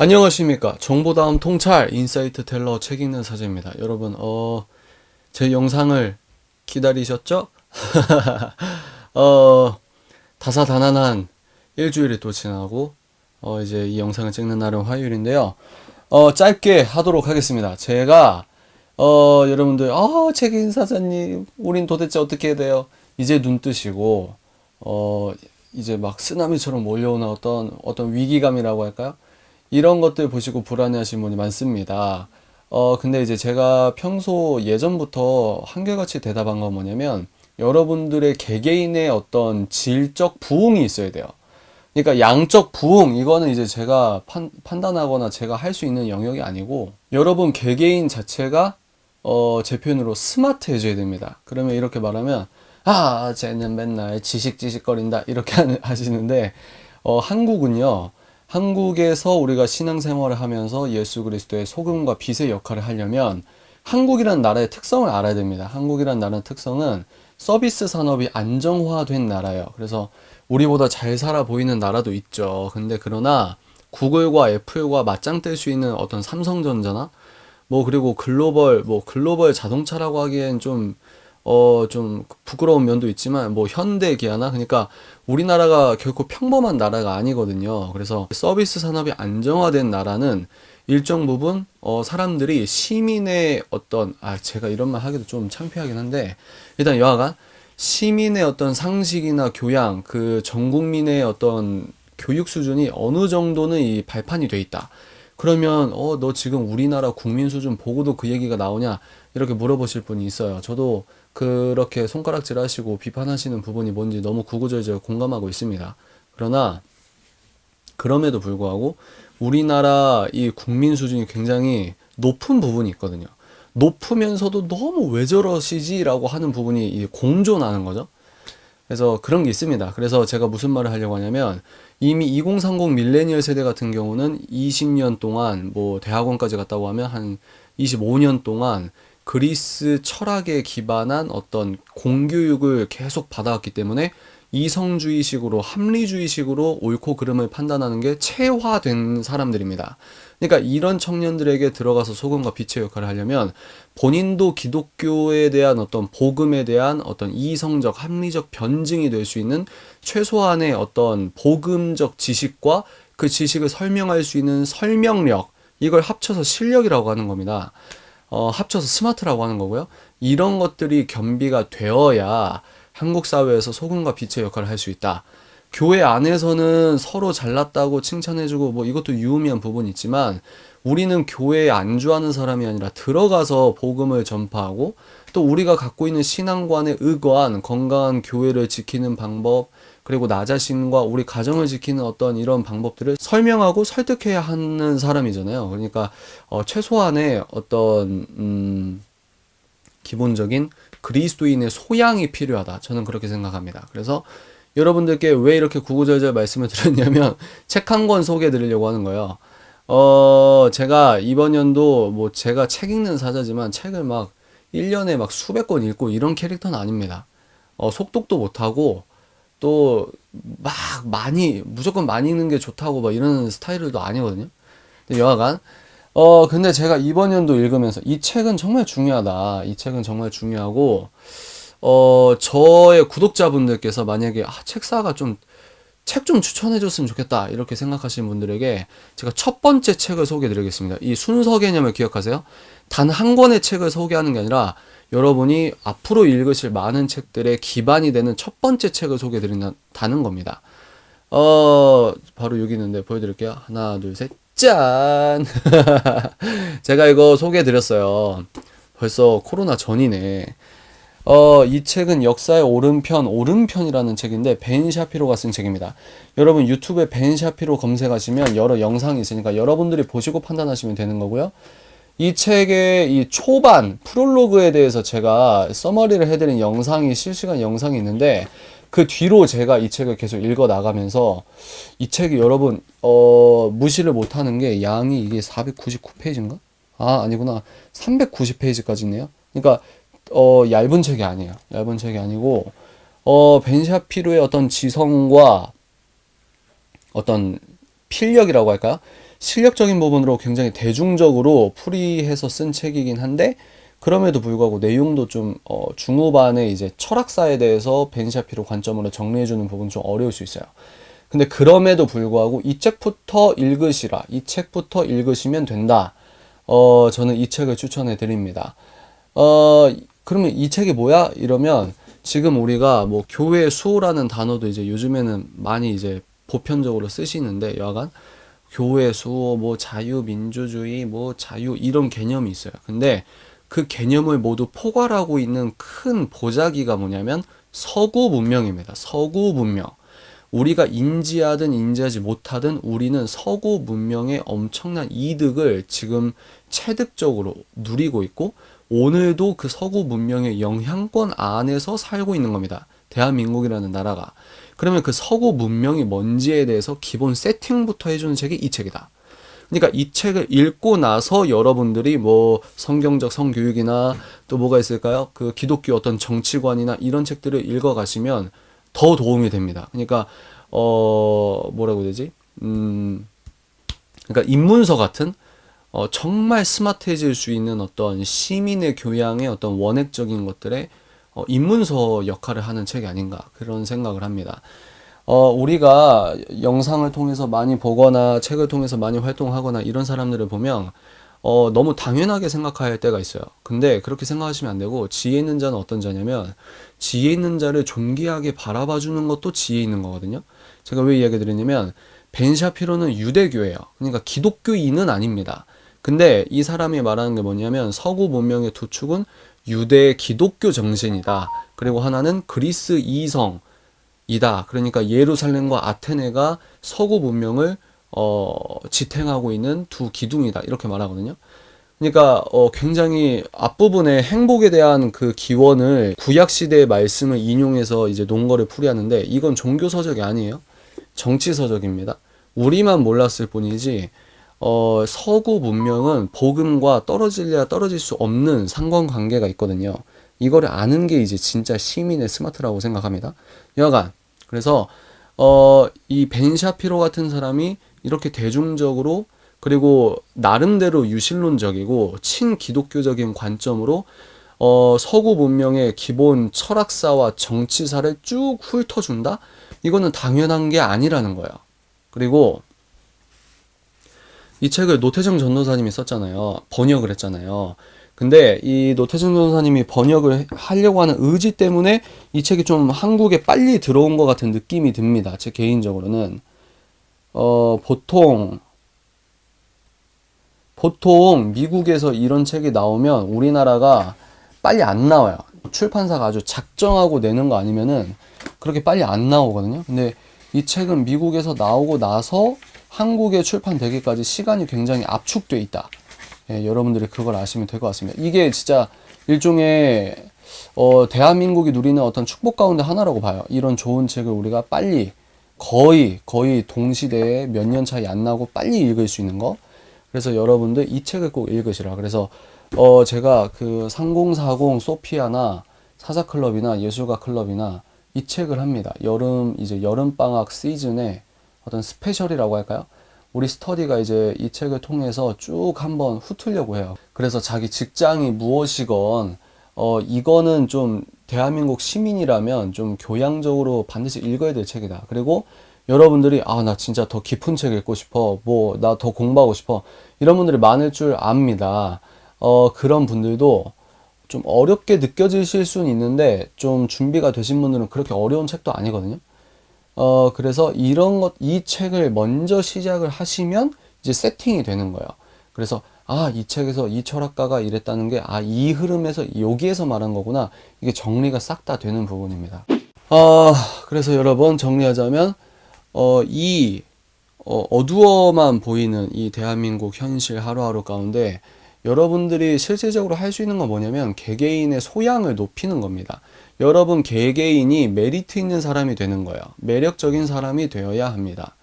안녕하십니까. 정보다음 통찰 인사이트 텔러 책 읽는 사제입니다. 여러분, 어, 제 영상을 기다리셨죠? 어, 다사다난한 일주일이 또 지나고, 어, 이제 이 영상을 찍는 날은 화요일인데요. 어, 짧게 하도록 하겠습니다. 제가, 어, 여러분들, 아, 책 읽는 사자님, 우린 도대체 어떻게 해야 돼요? 이제 눈 뜨시고, 어, 이제 막 쓰나미처럼 몰려오는 어떤, 어떤 위기감이라고 할까요? 이런 것들 보시고 불안해하시는 분이 많습니다. 어, 근데 이제 제가 평소 예전부터 한결같이 대답한 건 뭐냐면, 여러분들의 개개인의 어떤 질적 부흥이 있어야 돼요. 그러니까 양적 부흥, 이거는 이제 제가 판, 판단하거나 제가 할 수 있는 영역이 아니고, 여러분 개개인 자체가, 어, 제 표현으로 스마트해져야 됩니다. 그러면 이렇게 말하면, 아, 쟤는 맨날 지식 지식거린다. 이렇게 하는- 하시는데, 어, 한국은요, 한국에서 우리가 신앙생활을 하면서 예수 그리스도의 소금과 빛의 역할을 하려면 한국이라는 나라의 특성을 알아야 됩니다. 한국이라는 나라의 특성은 서비스 산업이 안정화된 나라예요. 그래서 우리보다 잘 살아 보이는 나라도 있죠. 근데 그러나 구글과 애플과 맞짱 뜰 수 있는 어떤 삼성전자나 뭐 그리고 글로벌 뭐 글로벌 자동차라고 하기엔 좀 어, 좀 부끄러운 면도 있지만, 뭐, 현대 기아나, 그러니까, 우리나라가 결코 평범한 나라가 아니거든요. 그래서 서비스 산업이 안정화된 나라는 일정 부분, 어, 사람들이 시민의 어떤, 아, 제가 이런 말 하기도 좀 창피하긴 한데, 일단 여하간, 시민의 어떤 상식이나 교양, 그 전 국민의 어떤 교육 수준이 어느 정도는 이 발판이 돼 있다. 그러면 어 너 지금 우리나라 국민 수준 보고도 그 얘기가 나오냐 이렇게 물어보실 분이 있어요. 저도 그렇게 손가락질 하시고 비판하시는 부분이 뭔지 너무 구구절절 공감하고 있습니다. 그러나 그럼에도 불구하고 우리나라 이 국민 수준이 굉장히 높은 부분이 있거든요. 높으면서도 너무 왜 저러시지라고 하는 부분이 이 공존하는 거죠. 그래서 그런 게 있습니다. 그래서 제가 무슨 말을 하려고 하냐면 이미 2030 밀레니얼 세대 같은 경우는 20년 동안 뭐 대학원까지 갔다고 하면 한 25년 동안 그리스 철학에 기반한 어떤 공교육을 계속 받아왔기 때문에 이성주의식으로 합리주의식으로 옳고 그름을 판단하는 게 체화된 사람들입니다. 그러니까 이런 청년들에게 들어가서 소금과 빛의 역할을 하려면 본인도 기독교에 대한 어떤 복음에 대한 어떤 이성적 합리적 변증이 될 수 있는 최소한의 어떤 복음적 지식과 그 지식을 설명할 수 있는 설명력 이걸 합쳐서 실력이라고 하는 겁니다. 어, 합쳐서 스마트라고 하는 거고요. 이런 것들이 겸비가 되어야 한국 사회에서 소금과 빛의 역할을 할 수 있다. 교회 안에서는 서로 잘났다고 칭찬해주고 뭐 이것도 유의미한 부분이 있지만 우리는 교회에 안주하는 사람이 아니라 들어가서 복음을 전파하고 또 우리가 갖고 있는 신앙관에 의거한 건강한 교회를 지키는 방법 그리고 나 자신과 우리 가정을 지키는 어떤 이런 방법들을 설명하고 설득해야 하는 사람이잖아요. 그러니까 어, 최소한의 어떤 음, 기본적인 그리스도인의 소양이 필요하다. 저는 그렇게 생각합니다. 그래서 여러분들께 왜 이렇게 구구절절 말씀을 드렸냐면 책 한 권 소개해 드리려고 하는 거예요. 어, 제가 이번 연도 뭐 제가 책 읽는 사자지만 책을 막 1년에 막 수백 권 읽고 이런 캐릭터는 아닙니다. 어, 속독도 못하고 또 막 많이 무조건 많이 읽는 게 좋다고 막 이런 스타일도 아니거든요. 근데 여하간 어 근데 제가 이번 연도 읽으면서 이 책은 정말 중요하다. 이 책은 정말 중요하고 어 저의 구독자분들께서 만약에 아, 책사가 좀 책 좀 추천해 줬으면 좋겠다 이렇게 생각하시는 분들에게 제가 첫 번째 책을 소개해 드리겠습니다. 이 순서 개념을 기억하세요. 단 한 권의 책을 소개하는 게 아니라 여러분이 앞으로 읽으실 많은 책들의 기반이 되는 첫 번째 책을 소개해 드린다는 겁니다. 어, 바로 여기 있는데 보여드릴게요. 하나, 둘, 셋, 짠! 제가 이거 소개해 드렸어요. 벌써 코로나 전이네. 어, 이 책은 역사의 오른편, 오른편이라는 책인데, 벤 샤피로가 쓴 책입니다. 여러분 유튜브에 벤 샤피로 검색하시면 여러 영상이 있으니까 여러분들이 보시고 판단하시면 되는 거고요. 이 책의 이 초반, 프롤로그에 대해서 제가 서머리를 해드린 영상이, 실시간 영상이 있는데, 그 뒤로 제가 이 책을 계속 읽어 나가면서, 이 책이 여러분, 어, 무시를 못하는 게 양이 이게 499페이지인가? 아, 아니구나. 390페이지까지 있네요. 그러니까, 어, 얇은 책이 아니에요. 얇은 책이 아니고, 어, 벤샤피로의 어떤 지성과 어떤 필력이라고 할까요? 실력적인 부분으로 굉장히 대중적으로 풀이해서 쓴 책이긴 한데 그럼에도 불구하고 내용도 좀 어, 중후반에 이제 철학사에 대해서 벤 샤피로 관점으로 정리해주는 부분 좀 어려울 수 있어요. 근데 그럼에도 불구하고 이 책부터 읽으시라. 이 책부터 읽으시면 된다. 어, 저는 이 책을 추천해 드립니다. 어, 그러면 이 책이 뭐야? 이러면 지금 우리가 뭐 교회 수호라는 단어도 이제 요즘에는 많이 이제 보편적으로 쓰시는데 여하간 교회 수호, 뭐 자유민주주의, 뭐 자유 이런 개념이 있어요. 근데 그 개념을 모두 포괄하고 있는 큰 보자기가 뭐냐면 서구 문명입니다. 서구 문명. 우리가 인지하든 인지하지 못하든 우리는 서구 문명의 엄청난 이득을 지금 체득적으로 누리고 있고 오늘도 그 서구 문명의 영향권 안에서 살고 있는 겁니다. 대한민국이라는 나라가. 그러면 그 서구 문명이 뭔지에 대해서 기본 세팅부터 해주는 책이 이 책이다. 그러니까 이 책을 읽고 나서 여러분들이 뭐 성경적 성교육이나 또 뭐가 있을까요? 그 기독교 어떤 정치관이나 이런 책들을 읽어 가시면 더 도움이 됩니다. 그러니까 어 뭐라고 되지? 음 그러니까 입문서 같은 어 정말 스마트해질 수 있는 어떤 시민의 교양의 어떤 원액적인 것들의 어 입문서 역할을 하는 책이 아닌가 그런 생각을 합니다. 어, 우리가 영상을 통해서 많이 보거나 책을 통해서 많이 활동하거나 이런 사람들을 보면 어, 너무 당연하게 생각할 때가 있어요. 근데 그렇게 생각하시면 안 되고 지혜 있는 자는 어떤 자냐면 지혜 있는 자를 존귀하게 바라봐 주는 것도 지혜 있는 거거든요. 제가 왜 이야기 드리냐면 벤 샤피로는 유대교예요. 그러니까 기독교인은 아닙니다. 근데 이 사람이 말하는 게 뭐냐면 서구 문명의 두 축은 유대 기독교 정신이다. 그리고 하나는 그리스 이성 이다. 그러니까 예루살렘과 아테네가 서구 문명을 어, 지탱하고 있는 두 기둥이다. 이렇게 말하거든요. 그러니까 어, 굉장히 앞부분에 행복에 대한 그 기원을 구약 시대의 말씀을 인용해서 이제 논거를 풀이하는데 이건 종교 서적이 아니에요. 정치 서적입니다. 우리만 몰랐을 뿐이지 어, 서구 문명은 복음과 떨어질래야 떨어질 수 없는 상관관계가 있거든요. 이거를 아는 게 이제 진짜 시민의 스마트라고 생각합니다. 여간 그래서 어, 이 벤 샤피로 같은 사람이 이렇게 대중적으로 그리고 나름대로 유신론적이고 친기독교적인 관점으로 어, 서구 문명의 기본 철학사와 정치사를 쭉 훑어준다? 이거는 당연한 게 아니라는 거예요. 그리고 이 책을 노태정 전도사님이 썼잖아요. 번역을 했잖아요. 근데 이 노태준 변호사님이 번역을 하려고 하는 의지 때문에 이 책이 좀 한국에 빨리 들어온 것 같은 느낌이 듭니다. 제 개인적으로는. 어, 보통, 보통 미국에서 이런 책이 나오면 우리나라가 빨리 안 나와요. 출판사가 아주 작정하고 내는 거 아니면은 그렇게 빨리 안 나오거든요. 근데 이 책은 미국에서 나오고 나서 한국에 출판되기까지 시간이 굉장히 압축돼 있다. 예, 여러분들이 그걸 아시면 될 것 같습니다. 이게 진짜 일종의 어, 대한민국이 누리는 어떤 축복 가운데 하나라고 봐요. 이런 좋은 책을 우리가 빨리 거의 거의 동시대에 몇 년 차이 안 나고 빨리 읽을 수 있는 거. 그래서 여러분들 이 책을 꼭 읽으시라. 그래서 어 제가 그 3040 소피아나 사자클럽이나 예술가 클럽이나 이 책을 합니다. 여름 이제 여름 방학 시즌에 어떤 스페셜이라고 할까요? 우리 스터디가 이제 이 책을 통해서 쭉 한번 훑으려고 해요. 그래서 자기 직장이 무엇이건 어 이거는 좀 대한민국 시민이라면 좀 교양적으로 반드시 읽어야 될 책이다. 그리고 여러분들이 아 나 진짜 더 깊은 책 읽고 싶어. 뭐 나 더 공부하고 싶어. 이런 분들이 많을 줄 압니다. 어 그런 분들도 좀 어렵게 느껴지실 수는 있는데 좀 준비가 되신 분들은 그렇게 어려운 책도 아니거든요. 어, 그래서 이런 것, 이 책을 먼저 시작을 하시면 이제 세팅이 되는 거예요. 그래서 아, 이 책에서 이 철학가가 이랬다는 게, 아, 이 흐름에서 여기에서 말한 거구나. 이게 정리가 싹 다 되는 부분입니다. 어, 그래서 여러분 정리하자면, 어, 이, 어, 어두워만 보이는 이 대한민국 현실 하루하루 가운데 여러분들이 실질적으로 할 수 있는 건 뭐냐면 개개인의 소양을 높이는 겁니다. 여러분 개개인이 메리트 있는 사람이 되는 거예요. 매력적인 사람이 되어야 합니다.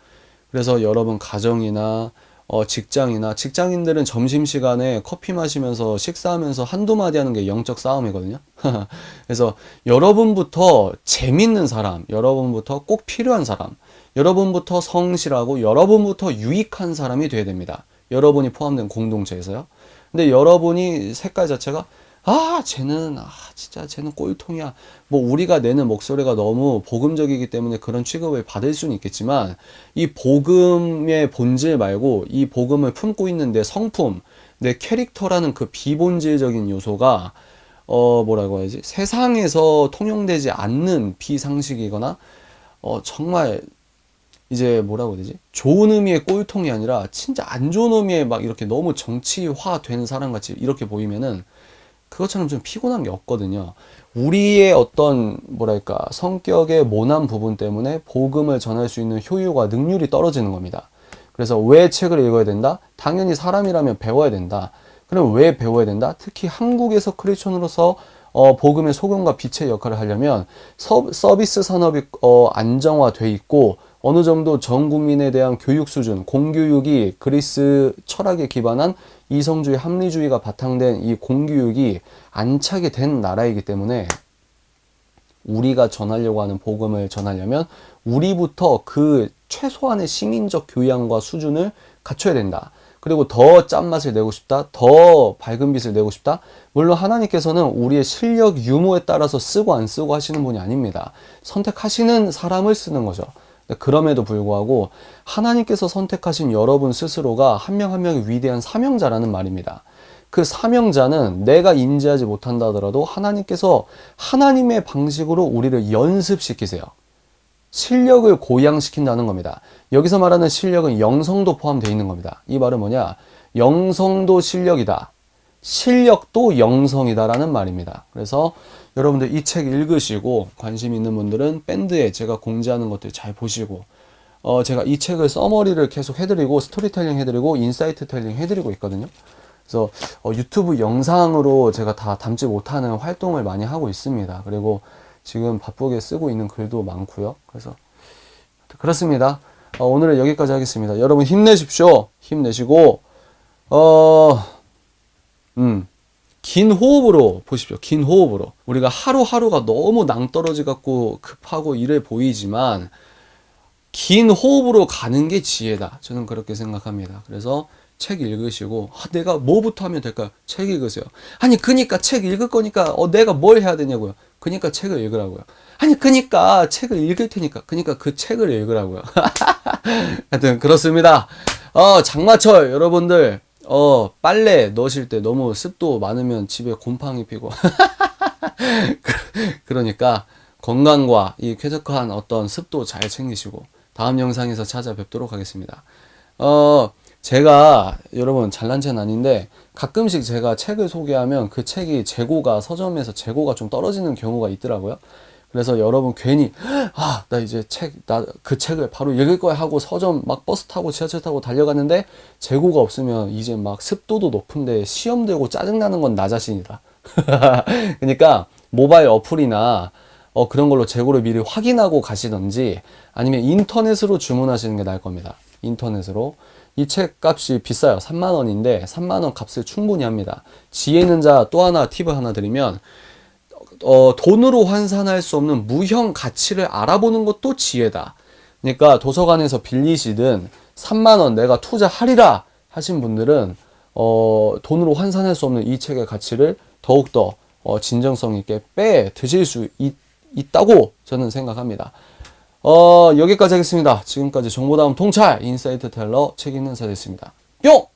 그래서 여러분 가정이나 어, 직장이나 직장인들은 점심시간에 커피 마시면서 식사하면서 한두 마디 하는 게 영적 싸움이거든요. 그래서 여러분부터 재밌는 사람, 여러분부터 꼭 필요한 사람, 여러분부터 성실하고 여러분부터 유익한 사람이 돼야 됩니다. 여러분이 포함된 공동체에서요. 근데 여러분이 색깔 자체가 아, 쟤는, 아, 진짜 쟤는 꼴통이야. 뭐, 우리가 내는 목소리가 너무 복음적이기 때문에 그런 취급을 받을 수는 있겠지만, 이 복음의 본질 말고, 이 복음을 품고 있는 내 성품, 내 캐릭터라는 그 비본질적인 요소가, 어, 뭐라고 해야지? 세상에서 통용되지 않는 비상식이거나, 어, 정말, 이제 뭐라고 해야 되지? 좋은 의미의 꼴통이 아니라, 진짜 안 좋은 의미의 막 이렇게 너무 정치화 된 사람 같이 이렇게 보이면은, 그것처럼 좀 피곤한 게 없거든요. 우리의 어떤 뭐랄까 성격의 모난 부분 때문에 복음을 전할 수 있는 효율과 능률이 떨어지는 겁니다. 그래서 왜 책을 읽어야 된다? 당연히 사람이라면 배워야 된다. 그럼 왜 배워야 된다? 특히 한국에서 크리스천으로서 어, 복음의 소금과 빛의 역할을 하려면 서, 서비스 산업이 어, 안정화돼 있고 어느 정도 전 국민에 대한 교육 수준, 공교육이 그리스 철학에 기반한 이성주의, 합리주의가 바탕된 이 공교육이 안착이 된 나라이기 때문에 우리가 전하려고 하는 복음을 전하려면 우리부터 그 최소한의 시민적 교양과 수준을 갖춰야 된다. 그리고 더 짠맛을 내고 싶다. 더 밝은 빛을 내고 싶다. 물론 하나님께서는 우리의 실력 유무에 따라서 쓰고 안 쓰고 하시는 분이 아닙니다. 선택하시는 사람을 쓰는 거죠. 그럼에도 불구하고 하나님께서 선택하신 여러분 스스로가 한 명 한 명이 위대한 사명자라는 말입니다. 그 사명자는 내가 인지하지 못한다 하더라도 하나님께서 하나님의 방식으로 우리를 연습시키세요. 실력을 고양시킨다는 겁니다. 여기서 말하는 실력은 영성도 포함되어 있는 겁니다. 이 말은 뭐냐? 영성도 실력이다. 실력도 영성이다라는 말입니다. 그래서 여러분들 이 책 읽으시고 관심 있는 분들은 밴드에 제가 공지하는 것들 잘 보시고 어 제가 이 책을 써머리를 계속 해드리고 스토리텔링 해드리고 인사이트 텔링 해드리고 있거든요. 그래서 어 유튜브 영상으로 제가 다 담지 못하는 활동을 많이 하고 있습니다. 그리고 지금 바쁘게 쓰고 있는 글도 많고요. 그래서 그렇습니다. 어, 오늘은 여기까지 하겠습니다. 여러분 힘내십시오. 힘내시고 어 음. 긴 호흡으로 보십시오. 긴 호흡으로. 우리가 하루하루가 너무 낭떠러지 같고 급하고 이래 보이지만 긴 호흡으로 가는 게 지혜다. 저는 그렇게 생각합니다. 그래서 책 읽으시고 아, 내가 뭐부터 하면 될까요? 책 읽으세요. 아니 그니까 책 읽을 거니까 어, 내가 뭘 해야 되냐고요. 그니까 책을 읽으라고요. 아니 그니까 책을 읽을 테니까 그니까 그 책을 읽으라고요. 하여튼 그렇습니다. 어 장마철 여러분들 어, 빨래 넣으실 때 너무 습도 많으면 집에 곰팡이 피고. 그러니까 건강과 이 쾌적한 어떤 습도 잘 챙기시고 다음 영상에서 찾아뵙도록 하겠습니다. 어, 제가 여러분 잘난 체는 아닌데 가끔씩 제가 책을 소개하면 그 책이 재고가 서점에서 재고가 좀 떨어지는 경우가 있더라고요. 그래서 여러분 괜히 아 나 이제 책 나 그 책을 바로 읽을 거야 하고 서점 막 버스 타고 지하철 타고 달려갔는데 재고가 없으면 이제 막 습도도 높은데 시험 되고 짜증 나는 건 나 자신이다. 그러니까 모바일 어플이나 어 그런 걸로 재고를 미리 확인하고 가시던지 아니면 인터넷으로 주문하시는 게 나을 겁니다. 인터넷으로 이 책 값이 비싸요. 3만 원인데 3만 원 값을 충분히 합니다. 지혜 있는 자 또 하나 팁을 하나 드리면 어, 돈으로 환산할 수 없는 무형 가치를 알아보는 것도 지혜다. 그러니까 도서관에서 빌리시든 3만 원 내가 투자하리라 하신 분들은 어, 돈으로 환산할 수 없는 이 책의 가치를 더욱더 어, 진정성 있게 빼 드실 수 있, 있다고 저는 생각합니다. 어, 여기까지 하겠습니다. 지금까지 정보다음 통찰 인사이트 텔러 책 읽는 사였습니다. 뿅!